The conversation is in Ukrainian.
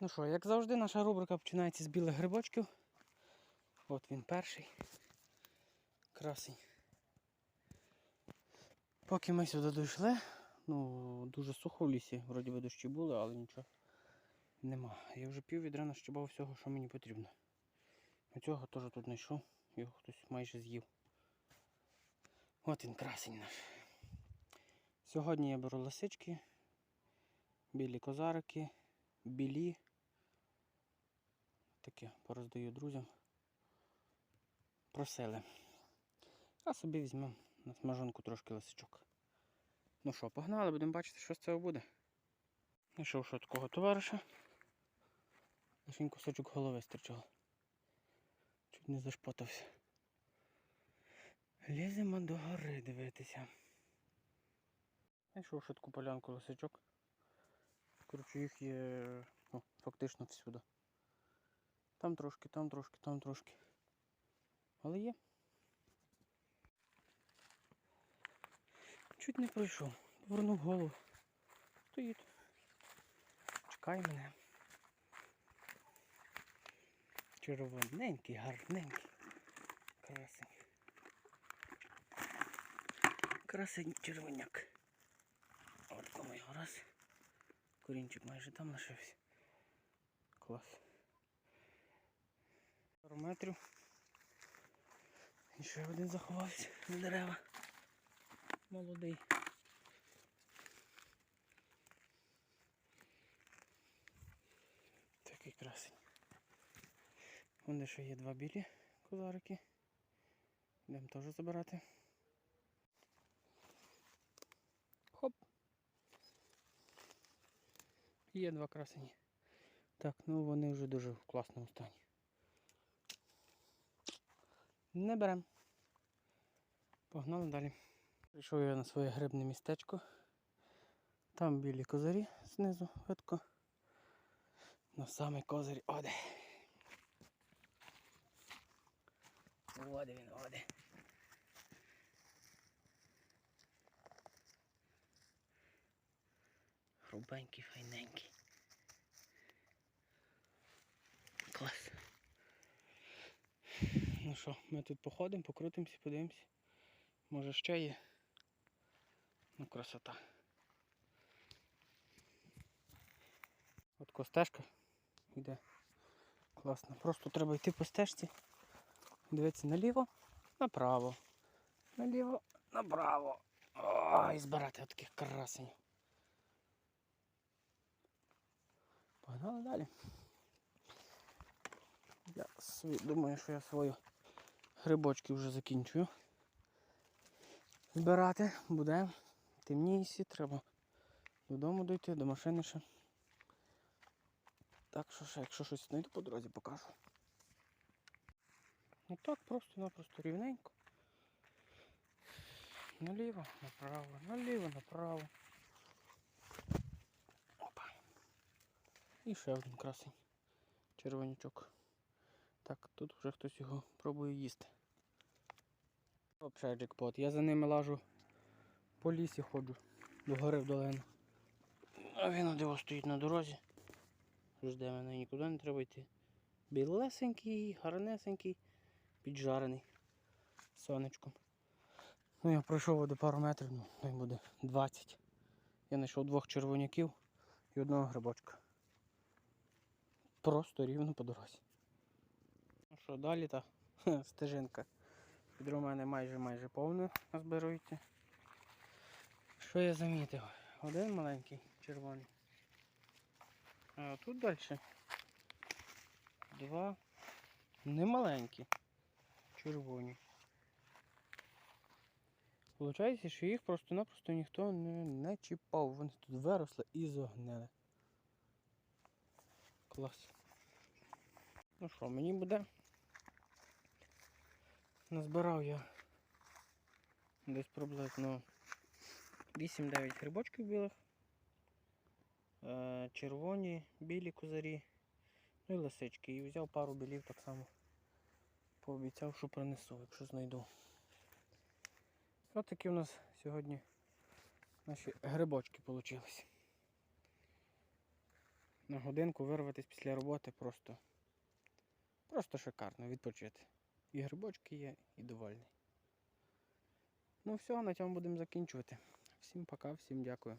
Ну що, як завжди, наша рубрика починається з білих грибочків. От він перший. Красень. Поки ми сюди дійшли, ну, дуже сухо в лісі, вроді би дощі були, але нічого нема. Я вже пів відра нащибав всього, що мені потрібно. Оцього теж тут знайшов, його хтось майже з'їв. От він красень наш. Сьогодні я беру лисички, білі козарики, білі. Таке пороздаю друзям. Просили. А собі візьмемо на смажонку трошки лисичок. Ну що, погнали, будемо бачити, що з цього буде. Знайшов що такого товариша. Лише він кусочок голови стирчав. Чуть не зашпотався. Ліземо до гори дивитися. Знайшов таку полянку лисичок. Коротше, їх є ну, фактично всюди. Там трошки, там трошки, там трошки. Але є. Чуть не пройшов. Повернув голову. Стоїть. Чекай мене. Червоненький, гарненький. Красень. Красень червоняк. От кому його раз. Корінчик майже там лишився. Клас. Пару метрів. І ще один заховався за дерева. Молодий. Такий красень. Вон ще є два білі козарики. Йдемо теж забирати. Хоп. Є два красені. Так, ну вони вже дуже в класному стані. Не берем. Погнали далі. Прийшов я на своє грибне містечко. Там білі козирі знизу видко. На самий козирі оде. Оде він, оде. Грубенький, файненький. Клас. Що, ми тут походимо, покрутимося, подивимося. Може ще є. Ну, красота. От костежка йде. Класно. Просто треба йти по стежці. Дивитися наліво, направо. Наліво, направо. І збирати от таких красень. Погнали далі. Я думаю, що я свої грибочки вже закінчую. Збирати буде темнісі, треба додому дойти, до машини ще. Так що ще, якщо щось знайду по дорозі, покажу. Ну так, просто-напросто рівненько. Наліво, направо, наліво, направо. Опа. І ще один красень. Червонячок. Так, тут вже хтось його пробує їсти. Взагалі джекпот. Я за ними лажу по лісі ходжу, до гори в долину. А він одиво стоїть на дорозі. Жде мене нікуди не треба йти. Білесенький, гарнесенький, піджарений сонечком. Ну я пройшов до пару метрів, ну ну, буде 20. Я знайшов двох червоняків і одного грибочка. Просто рівно по дорозі. Ну що, далі та стежинка. Відро у мене майже майже повне назбирується. Що я замітив? Один маленький червоний. А тут далі. Два немаленькі. Червоні. Получається, що їх просто-напросто ніхто не, не чіпав. Вони тут виросли і зогнили. Клас. Ну що, мені буде? Назбирав я десь приблизно 8-9 грибочків білих, е, червоні, білі козарі, ну і лисички. І взяв пару білів так само. Пообіцяв, що принесу, якщо знайду. Ось такі у нас сьогодні наші грибочки вийшли. на годинку вирватися після роботи просто. Просто шикарно відпочити. І грибочки є, і довольний. Ну все, на цьому будемо закінчувати. Всім пока, всім дякую.